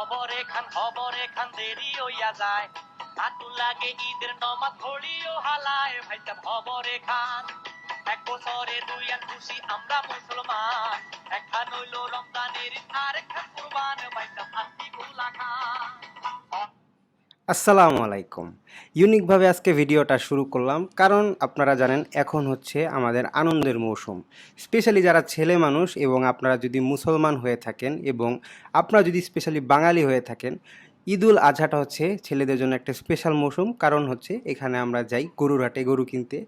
হবরে এখান খবর এখান দেরি হইয়া যায়। আটু লাগে ঈদের নমাজ ঘড়িও হালায়। ভাইটা খবর এখান। এক বছরে দুই আর খুশি আমরা মুসলমান। একখান হইল রমজানের ঈদ, আর একখান কুরবান। ভাইটা আত্মি গোলা খান আসসালামু আলাইকুম। ইউনিকভাবে আজকে ভিডিওটা শুরু করলাম কারণ আপনারা জানেন এখন হচ্ছে আমাদের আনন্দের মৌসুম। স্পেশালি যারা ছেলে মানুষ এবং আপনারা যদি মুসলমান হয়ে থাকেন এবং আপনারা যদি স্পেশালি বাঙালি হয়ে থাকেন, ঈদুল আজহাটা হচ্ছে ছেলেদের জন্য একটা স্পেশাল মৌসুম কারণ হচ্ছে এখানে আমরা যাই গরুর হাটে গরু কিনতে।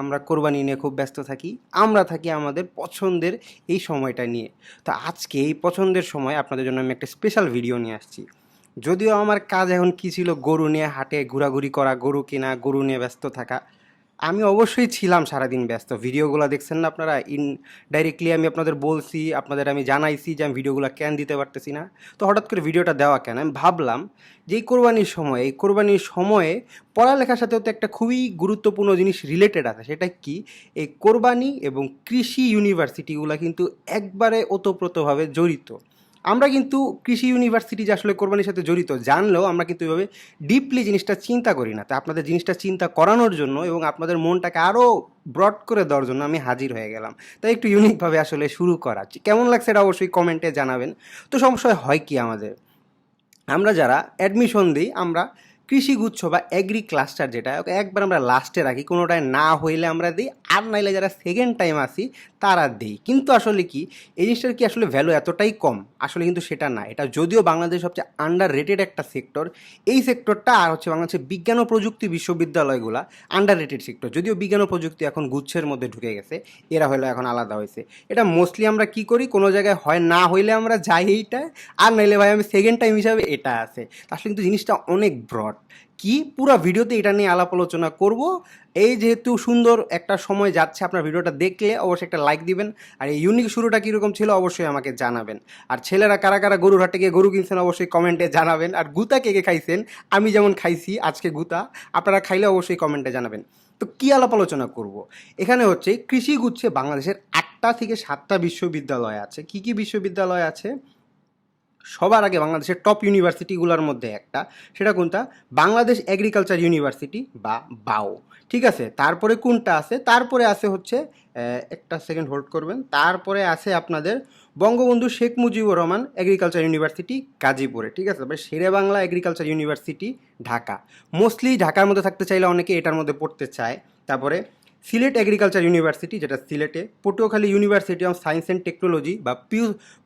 আমরা কোরবানি নিয়ে খুব ব্যস্ত থাকি, আমরা থাকি আমাদের পছন্দের এই সময়টা নিয়ে। তো আজকে এই পছন্দের সময় আপনাদের জন্য আমি একটা স্পেশাল ভিডিও নিয়ে আসছি। যদিও আমার কাজ এখন কী ছিল, গরু নিয়ে হাটে, ঘোরাঘুরি করা, গরু কেনা, গরু নিয়ে ব্যস্ত থাকা। আমি অবশ্যই ছিলাম সারাদিন ব্যস্ত। ভিডিওগুলো দেখছেন না আপনারা ইন ডাইরেক্টলি আমি আপনাদের বলছি, আপনাদের আমি জানাইছি যে আমি ভিডিওগুলো কেন দিতে পারতেছি না। তো হঠাৎ করে ভিডিওটা দেওয়া কেন? আমি ভাবলাম যে এই কোরবানির সময়, এই কোরবানির সময়ে পড়ালেখার সাথেও তো একটা খুবই গুরুত্বপূর্ণ জিনিস রিলেটেড আছে। সেটা কি? এই কোরবানি এবং কৃষি ইউনিভার্সিটিগুলো কিন্তু একবারে ওতপ্রোতভাবে জড়িত। আমরা কিন্তু কৃষি ইউনিভার্সিটি যে আসলে কোরবানির সাথে জড়িত, জানলেও আমরা কিন্তু এভাবে ডিপলি জিনিসটা চিন্তা করি না। তাই আপনাদের জিনিসটা চিন্তা করানোর জন্য এবং আপনাদের মনটাকে আরও ব্রড করে দেওয়ার জন্য আমি হাজির হয়ে গেলাম। তাই একটু ইউনিকভাবে আসলে শুরু করা। কেমন লাগছে এটা অবশ্যই কমেন্টে জানাবেন। তো সমস্যা হয় কি আমাদের? আমরা যারা অ্যাডমিশন দিই, আমরা কৃষিগুচ্ছ বা এগ্রি ক্লাস্টার যেটা একবার আমরা লাস্টে রাখি। কোনোটায় না হইলে আমরা দিই। আর নাইলে যারা সেকেন্ড টাইম আসি, তারা দেই। কিন্তু আসলে কি, এই জিনিসটার কি আসলে ভ্যালু এতটাই কম? আসলে কিন্তু সেটা না। এটা যদিও বাংলাদেশ সবচেয়ে আন্ডার রেটেড একটা সেক্টর এই সেক্টরটা আর হচ্ছে বাংলাদেশের বিজ্ঞান ও প্রযুক্তি বিশ্ববিদ্যালয়গুলা আন্ডার রেটেড সেক্টর যদিও বিজ্ঞান ও প্রযুক্তি এখন গুচ্ছের মধ্যে ঢুকে গেছে, এরা হলো এখন আলাদা হয়েছে। এটা মোস্টলি আমরা কি করি? কোনো জায়গায় হয়, না হইলে আমরা যাই এইটা, আর নাইলে ভাই আমি সেকেন্ড টাইম হিসাবে এটা আছে। আসলে কিন্তু জিনিসটা অনেক ব্রড কি পুরো ভিডিওতে এটা নিয়ে আলাপ আলোচনা করব। এই যেহেতু সুন্দর একটা সময় যাচ্ছে আপনার ভিডিওটা দেখলে অবশ্যই একটা লাইক দিবেন আর এই ইউনিক শুরুটা কীরকম ছিল অবশ্যই আমাকে জানাবেন। আর ছেলেরা কারা কারা গরুর হাটে গিয়ে গরু কিনছেন অবশ্যই কমেন্টে জানাবেন। আর গুতা কে কে খাইছেন? আমি যেমন খাইছি আজকে গুতা, আপনারা খাইলে অবশ্যই কমেন্টে জানাবেন। তো কী আলাপ আলোচনা করব? এখানে হচ্ছে কৃষি গুচ্ছে বাংলাদেশের আটটা থেকে সাতটা বিশ্ববিদ্যালয় আছে। কি কি বিশ্ববিদ্যালয় আছে? সবার আগে বাংলাদেশের টপ ইউনিভার্সিটিগুলোর মধ্যে একটা। সেটা কোনটা? বাংলাদেশ এগ্রিকালচার ইউনিভার্সিটি বা বাও। ঠিক আছে? তারপরে কোনটা আছে? তারপরে আছে হচ্ছে একটা সেকেন্ড হোল্ড করবেন। তারপরে আছে আপনাদের বঙ্গবন্ধু শেখ মুজিবুর রহমান এগ্রিকালচার ইউনিভার্সিটি গাজীপুরে। ঠিক আছে? তারপরে Sher-e Bangla agriculture university Dhaka. Mostly ঢাকার মধ্যে থাকতে চাইলে অনেকে এটার মধ্যে পড়তে চায়। তারপরে সিলেট এগ্রিকালচার ইউনিভার্সিটি যেটা সিলেটে, Patuakhali university of science and technology বা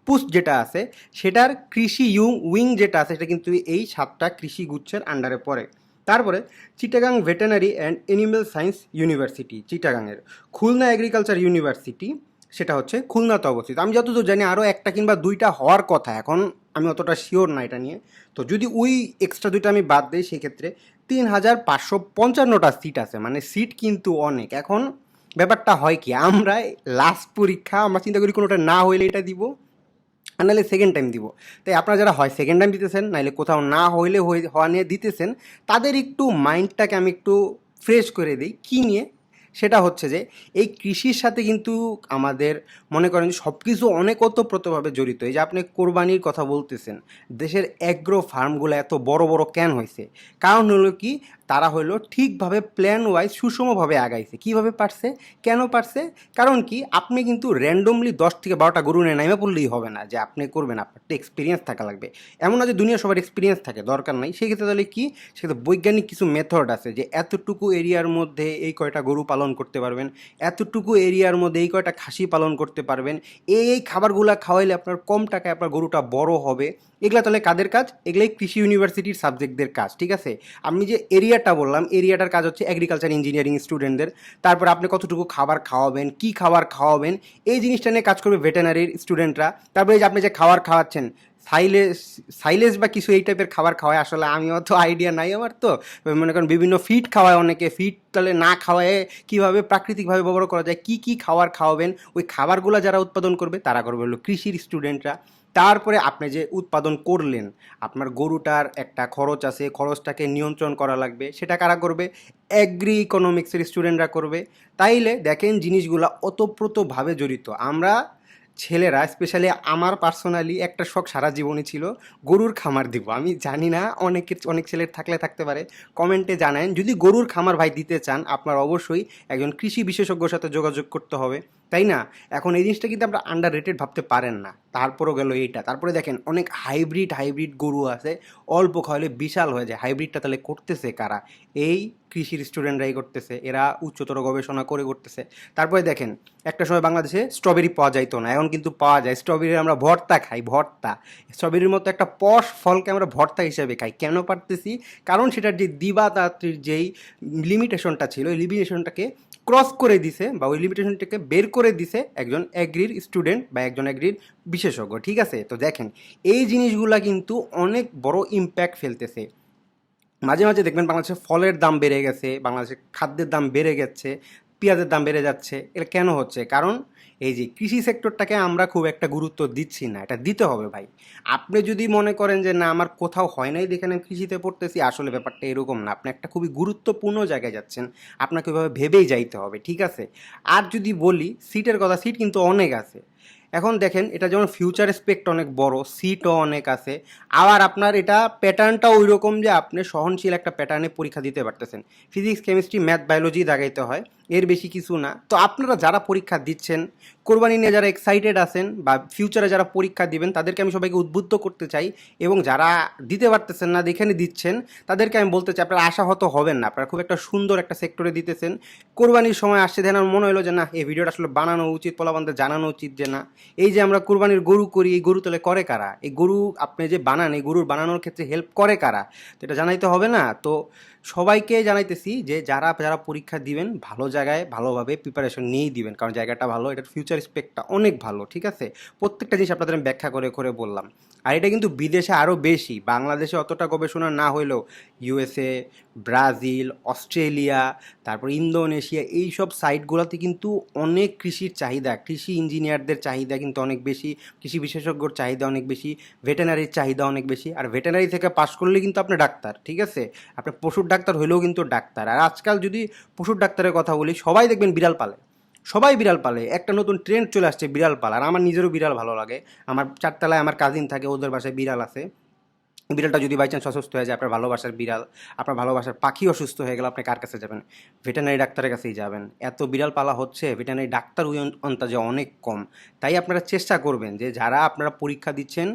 পুস যেটা আছে, সেটার কৃষি ইউং, উইং যেটা আছে, সেটা কিন্তু এই সাতটা কৃষি গুচ্ছের আন্ডারে পড়ে। তারপরে Chittagong veterinary and animal science university চিটাগাংয়ের Khulna agriculture university সেটা হচ্ছে খুলনাতে অবস্থিত। আমি যতদূর জানি, আরও একটা কিংবা দুইটা হওয়ার কথা, এখন আমি অতটা শিওর না এটা নিয়ে। তো যদি ওই এক্সট্রা দুইটা আমি বাদ দিই, সেক্ষেত্রে তিন হাজার পাঁচশো পঞ্চান্নটা সিট আছে। মানে সিট কিন্তু অনেক। এখন ব্যাপারটা হয় কি, আমরা লাস্ট পরীক্ষা, আমরা চিন্তা করি কোনোটা না হইলে এটা দিব নাহলে সেকেন্ড টাইম দিব। তাই আপনারা যারা হয় সেকেন্ড টাইম দিতেছেন, নাহলে কোথাও না হইলে হওয়া নিয়ে দিতেছেন, তাদের একটু মাইন্ডটাকে আমি একটু ফ্রেশ করে দিই। কী নিয়ে? সেটা হচ্ছে যে, এই কৃষির সাথে কিন্তু আমাদের মনে করেন সব কিছু অনেক ওতপ্রোতভাবে জড়িত। এই যে আপনি কোরবানির কথা বলতেছেন, দেশের অ্যাগ্রো ফার্মগুলো এত বড় বড় কেন হয়েছে? কারণ হলো কি, তারা হলো ঠিকভাবে প্ল্যান ওয়াইজ সুষমভাবে আগাইছে। কীভাবে পারছে? কেন পারছে? কারণ কি, আপনি কিন্তু র্যান্ডমলি দশ থেকে বারোটা গরু নিয়ে নাইমা পড়লেই হবে না যে আপনি করবেন, আপনার একটা এক্সপিরিয়েন্স থাকা লাগবে। এমন না যে দুনিয়া সবার এক্সপিরিয়েন্স থাকে, দরকার নাই। সেক্ষেত্রে তাহলে কি, সেক্ষেত্রে বৈজ্ঞানিক কিছু মেথড আছে যে এতটুকু এরিয়ার মধ্যে এই কয়টা গরু পালন করতে পারবেন। এতটুকু এরিয়ার মধ্যে এই কয়টা খাসি পালন করতে পারবেন। এই এই খাবারগুলো খাওয়াইলে আপনার কম টাকায় আপনার গরুটা বড় হবে। এগুলা তাহলে কাদের কাজ? এগুলাই কৃষি ইউনিভার্সিটির সাবজেক্টদের কাজ, ঠিক আছে? আমি যে এরিয়াটা বললাম, এরিয়াটার কাজ হচ্ছে এগ্রিকালচার ইঞ্জিনিয়ারিং স্টুডেন্টদের তারপর আপনি কতটুকু খাবার খাওয়াবেন, কি খাবার খাওয়াবেন, এই জিনিসটা নিয়ে কাজ করবে ভেটেনারির স্টুডেন্টরা তারপরে যে আপনি যে খাবার খাওয়াচ্ছেন সাইলেস সাইলেস বা কিছু এই টাইপের খাবার খাওয়ায়। আসলে আমি অত আইডিয়া নাই আমার তো। মনে করেন বিভিন্ন ফিড খাওয়ায় অনেকে। ফিড তাহলে না খাওয়ায় কীভাবে প্রাকৃতিকভাবে ব্যবহার করা যায়? কী কী খাবার খাওয়াবেন? ওই খাবারগুলো যারা উৎপাদন করবে, তারা করবে হলো কৃষির স্টুডেন্টরা তারপরে আপনি যে উৎপাদন করলেন, আপনার গরুটার একটা খরচ আছে, খরচটাকে নিয়ন্ত্রণ করা লাগবে। সেটা কারা করবে? অ্যাগ্রি ইকোনমিক্সের স্টুডেন্টরা করবে। তাইলে দেখেন জিনিসগুলো ওতপ্রোতভাবে জড়িত। আমরা ছেলেরা স্পেশালি আমার পার্সোনালি একটা শখ সারা জীবনই ছিল গরুর খামার দিব। আমি জানি না অনেকের, অনেক ছেলের থাকলে থাকতে পারে। কমেন্টে জানান যদি গরুর খামার ভাই দিতে চান, আপনার অবশ্যই একজন কৃষি বিশেষজ্ঞর সাথে যোগাযোগ করতে হবে। তাই না? এখন এই জিনিসটা কিন্তু আমরা আন্ডার রেটেড ভাবতে পারেন না। তারপরও গেল এইটা। তারপরে দেখেন অনেক হাইব্রিড হাইব্রিড গরু আছে। অল্প খাওয়ালে বিশাল হয়ে যায়। হাইব্রিডটা তাহলে করতেছে কারা? এই কৃষির স্টুডেন্টরাই করতেছে। এরা উচ্চতর গবেষণা করে করতেছে। তারপরে দেখেন, একটা সময় বাংলাদেশে স্ট্রবেরি পাওয়া যাইতো না। এখন কিন্তু পাওয়া যায়। স্ট্রবেরির আমরা ভর্তা খাই, ভর্তা। স্ট্রবেরির মতো একটা পশ ফলকে আমরা ভর্তা হিসেবে খাই। কেন পারতেছি? কারণ সেটার যে দিবাতাত্রির যেই লিমিটেশনটা ছিল, ওই লিমিটেশনটাকে ক্রস করে দিছে বা ওই লিমিটেশনটাকে বের করে দিছে একজন অ্যাগ্রির স্টুডেন্ট বা একজন অ্যাগ্রির বিশেষজ্ঞ, ঠিক আছে? তো দেখেন, এই জিনিসগুলা কিন্তু অনেক বড় ইম্প্যাক্ট ফেলতেছে। মাঝে মাঝে দেখবেন বাংলাদেশে ফলের দাম বেড়ে গেছে বাংলাদেশে খাদ্যের দাম বেড়ে গেছে পেঁয়াজের দাম বেড়ে যাচ্ছে। এটা কেন হচ্ছে? কারণ এই যে কৃষি সেক্টরটাকে আমরা খুব একটা গুরুত্ব দিচ্ছি না, এটা দিতে হবে ভাই। আপনি যদি মনে করেন যে, না, আমার কোথাও হয় নাই দেখে আমি কৃষিতে পড়তেছি, আসলে ব্যাপারটা এরকম না। আপনি একটা খুবই গুরুত্বপূর্ণ জায়গায় যাচ্ছেন, আপনাকে ওইভাবে ভেবেই যাইতে হবে, ঠিক আছে? আর যদি বলি, সিটের কথা, সিট কিন্তু অনেক আছে। এখন দেখেন, এটা যেমন ফিউচার স্পেক্ট অনেক বড়, সিটও অনেক আছে। আবার আপনার এটা প্যাটার্নটা ওই রকম যে, আপনি সহনশীল একটা প্যাটার্নে পরীক্ষা দিতে পারতেছেন। ফিজিক্স কেমিস্ট্রি ম্যাথ বায়োলজি দাগাইতে হয়। এর বেশি কিছু না। তো আপনারা যারা পরীক্ষা দিচ্ছেন, কোরবানি নিয়ে যারা এক্সাইটেড আছেন বা ফিউচারে যারা পরীক্ষা দিবেন, তাদেরকে আমি সবাইকে উদ্বুদ্ধ করতে চাই এবং যারা দিতে পারতেছেন না যেখানে দিচ্ছেন, তাদেরকে আমি বলতে চাই, আপনারা আশাহত হবেন না। আপনারা খুব একটা সুন্দর একটা সেক্টরে দিতেছেন। কোরবানির সময় আসছে দেন আমার মনে হলো যে, না, এই ভিডিওটা আসলে বানানো উচিত পোলাবান্ধে জানানো উচিত যে, না। এই যে আমরা কোরবানির গরু করি, এই গরু তাহলে করে কারা? এই গরু আপনি যে বানান, এই গরুর বানানোর ক্ষেত্রে হেল্প করে কারা? তো এটা জানাইতে হবে না। তো সবাইকে জানাইতেছি যে, যারা যারা পরীক্ষা দিবেন, ভালো জায়গায় ভালোভাবে প্রিপারেশন নিয়েই দিবেন। কারণ জায়গাটা ভালো, এটার ফিউচার স্পেকটা অনেক ভালো, ঠিক আছে? প্রত্যেকটা জিনিস আপনাদের আমি ব্যাখ্যা করে করে বললাম। আর এটা কিন্তু বিদেশে আরও বেশি, বাংলাদেশে অতটা গবেষণা না হলেও ইউএসএ ব্রাজিল অস্ট্রেলিয়া তারপর ইন্দোনেশিয়া এই সব সাইটগুলোতে কিন্তু অনেক কৃষির চাহিদা, কৃষি ইঞ্জিনিয়ারদের চাহিদা কিন্তু অনেক বেশি, কৃষি বিশেষজ্ঞর চাহিদা অনেক বেশি ভেটেনারির চাহিদা অনেক বেশি। আর ভেটেনারি থেকে পাশ করলে কিন্তু আপনি ডাক্তার, ঠিক আছে? আপনি পশুর ডাক্তার হলেও কিন্তু ডাক্তার। আর আজকাল যদি পশুর ডাক্তারের কথা বলি, সবাই দেখবেন বিড়াল পালে। সবাই বিড়াল পালে। একটা নতুন ট্রেন্ড চলে আসছে বিড়াল পালা। আর আমার নিজেরও বিড়াল ভালো লাগে। আমার চারতলায় আমার কাজিন থাকে, ওদের বাসায় বিড়াল আছে। বিড়ালটা যদি বাই চান্স অসুস্থ হয়ে যায়, আপনার ভালোবাসার বিড়াল, আপনার ভালোবাসার পাখি অসুস্থ হয়ে গেলে আপনি কার কাছে যাবেন? ভেটেনারি ডাক্তারের কাছেই যাবেন। এত বিড়াল পালা হচ্ছে ভেটেনারি ডাক্তার অন্তাজে অনেক কম। তাই আপনারা চেষ্টা করবেন যে যারা আপনারা পরীক্ষা দিচ্ছেন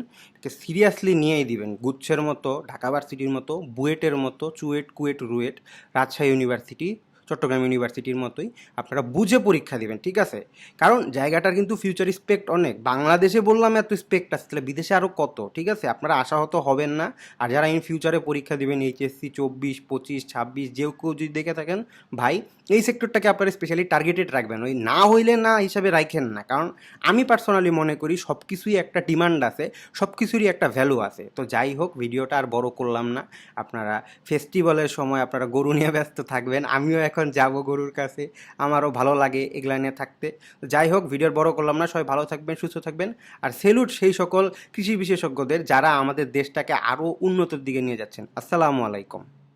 সিরিয়াসলি নিয়েই দিবেন। গুচ্ছের মতো, ঢাকা ভার্সিটির মতো, বুয়েটের মতো, চুয়েট, কুয়েট, রুয়েট, রাজশাহী ইউনিভার্সিটি চট্টগ্রাম ইউনিভার্সিটির মতোই আপনারা বুঝে পরীক্ষা দেবেন, ঠিক আছে? কারণ জায়গাটার কিন্তু ফিউচার স্পেক্ট অনেক। বাংলাদেশে বললাম এত স্পেক্ট আছে, তাহলে বিদেশে আরও কত? ঠিক আছে? আপনারা আশাহত হবেন না। আর যারা ইন ফিউচারে পরীক্ষা দিবেন, এইচএসসি, চব্বিশ, পঁচিশ, ছাব্বিশ যেও কেউ যদি দেখে থাকেন, ভাই, এই সেক্টরটাকে আপনারা স্পেশালি টার্গেটেড রাখবেন। ওই না হইলে না হিসাবে রাখেন না। কারণ আমি পার্সোনালি মনে করি সব কিছুই একটা ডিমান্ড আছে সব কিছুরই একটা ভ্যালু আছে। তো যাই হোক ভিডিওটা আর বড় করলাম না। আপনারা ফেস্টিভ্যালের সময় আপনারা গরু নিয়ে ব্যস্ত থাকবেন। আমিও এখন যাব গরুর কাছে। আমারও ভালো লাগে এগুলা নিয়ে থাকতে। যাই হোক, ভিডিওর বড় করলাম না, সবাই ভালো থাকবেন, সুস্থ থাকবেন। আর সেলুট সেই সকল কৃষি বিশেষজ্ঞদের যারা আমাদের দেশটাকে আরও উন্নতর দিকে নিয়ে যাচ্ছেন। আসসালামু আলাইকুম।